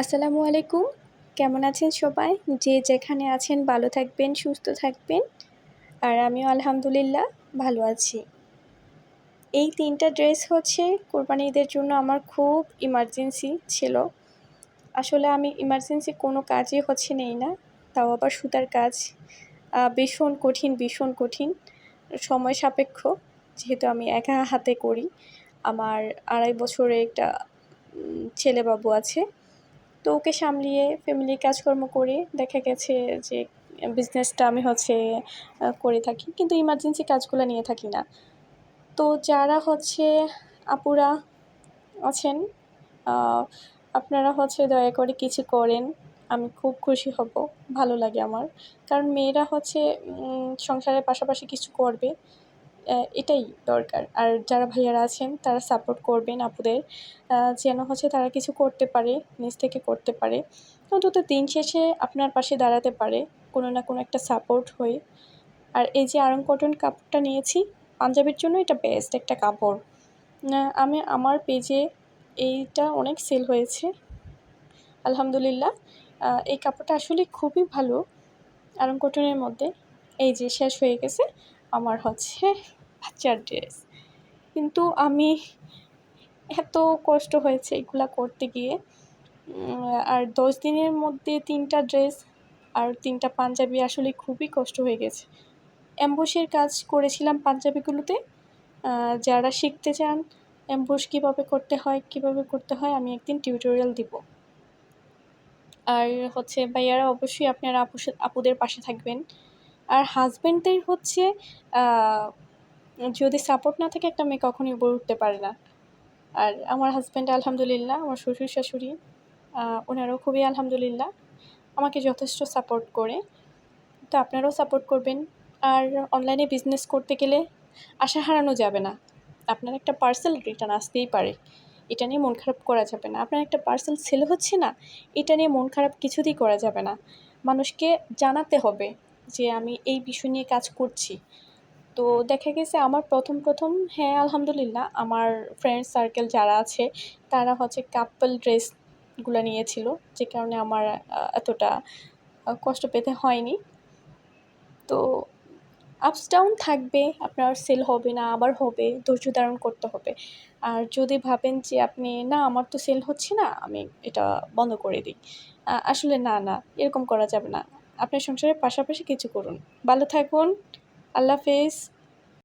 আসসালামু আলাইকুম। কেমন আছেন সবাই? যে যেখানে আছেন ভালো থাকবেন, সুস্থ থাকবেন। আর আমিও আলহামদুলিল্লাহ ভালো আছি। এই তিনটা ড্রেস হচ্ছে কোরবানি ঈদের জন্য আমার খুব ইমার্জেন্সি ছিল। আসলে আমি ইমার্জেন্সি কোনো কাজই হচ্ছে নেই না, তাও আবার সুতার কাজ। ভীষণ কঠিন ভীষণ কঠিন। সময় সাপেক্ষ, যেহেতু আমি একা হাতে করি। আমার আড়াই বছরে একটা ছেলে বাবু আছে। তো ওকে সামলিয়ে ফ্যামিলির কাজকর্ম করে দেখা গেছে যে বিজনেসটা আমি হচ্ছে করে থাকি। কিন্তু ইমার্জেন্সি কাজগুলো নিয়ে থাকি না। তো যারা হচ্ছে আপুরা আছেন আপনারা হচ্ছে দয়া করে কিছু করেন। আমি খুব খুশি হব, ভালো লাগে আমার। কারণ মেয়েরা হচ্ছে সংসারের পাশাপাশি কিছু করবে। এটাই দরকার। আর যারা ভাইয়ারা আছেন, তারা সাপোর্ট করবেন আপুদের। যেন হচ্ছে তারা কিছু করতে পারে, নিজ থেকে করতে পারে। অন্তত দিন শেষে আপনার পাশে দাঁড়াতে পারে, কোনো না কোনো একটা সাপোর্ট হয়ে। আর এই যে আরং কটন কাপড়টা নিয়েছি, পাঞ্জাবের জন্য এটা বেস্ট একটা কাপড়। আমি আমার পেজে এইটা অনেক সেল হয়েছে। আলহামদুলিল্লাহ এই কাপড়টা আসলে খুবই ভালো আরং কটনের মধ্যে। এই যে শেষ হয়ে গেছে, আমার হচ্ছে বাচ্চার ড্রেস। কিন্তু আমি এত কষ্ট হয়েছে এগুলা করতে গিয়ে। আর দশ দিনের মধ্যে তিনটা ড্রেস আর তিনটা পাঞ্জাবি আসলে খুবই কষ্ট হয়ে গেছে। অ্যাম্বুসের কাজ করেছিলাম পাঞ্জাবিগুলোতে। যারা শিখতে চান অ্যাম্বুস কীভাবে করতে হয়, কীভাবে করতে হয়, আমি একদিন টিউটোরিয়াল দিব। আর হচ্ছে ভাইয়ারা অবশ্যই আপনারা আপু আপুদের পাশে থাকবেন। আর হাজব্যান্ডদের হচ্ছে যদি সাপোর্ট না থাকে একটা মেয়ে কখনোই উপরে উঠতে পারে না। আর আমার হাজব্যান্ড আলহামদুলিল্লাহ, আমার শ্বশুর শাশুড়ি ওনারাও খুবই আলহামদুলিল্লাহ, আমাকে যথেষ্ট সাপোর্ট করে। তো আপনারাও সাপোর্ট করবেন। আর অনলাইনে বিজনেস করতে গেলে আশা হারানো যাবে না। আপনার একটা পার্সেল রিটার্ন আসতেই পারে। এটা নিয়ে মন খারাপ করা যাবে না। আপনার একটা পার্সেল সেল হচ্ছে না, এটা নিয়ে মন খারাপ কিছুতেই করা যাবে না। মানুষকে জানাতে হবে যে, আমি এই বিষয় নিয়ে কাজ করছি। তো দেখা গেছে আমার প্রথম প্রথম হ্যাঁ আলহামদুলিল্লাহ, আমার ফ্রেন্ড সার্কেল যারা আছে, তারা হচ্ছে কাপল ড্রেসগুলো নিয়েছিল, যে কারণে আমার এতটা কষ্ট পেতে হয়নি। তো আপস ডাউন থাকবে, আপনার সেল হবে না, আবার হবে, ধৈর্য ধারণ করতে হবে। আর যদি ভাবেন যে আপনি, না, আমার তো সেল হচ্ছে না, আমি এটা বন্ধ করে দিই। আসলে না না, এরকম করা যাবে না। আপনার সংসারের পাশাপাশি কিছু করুন। ভালো থাকুন। আল্লাহ হাফেজ।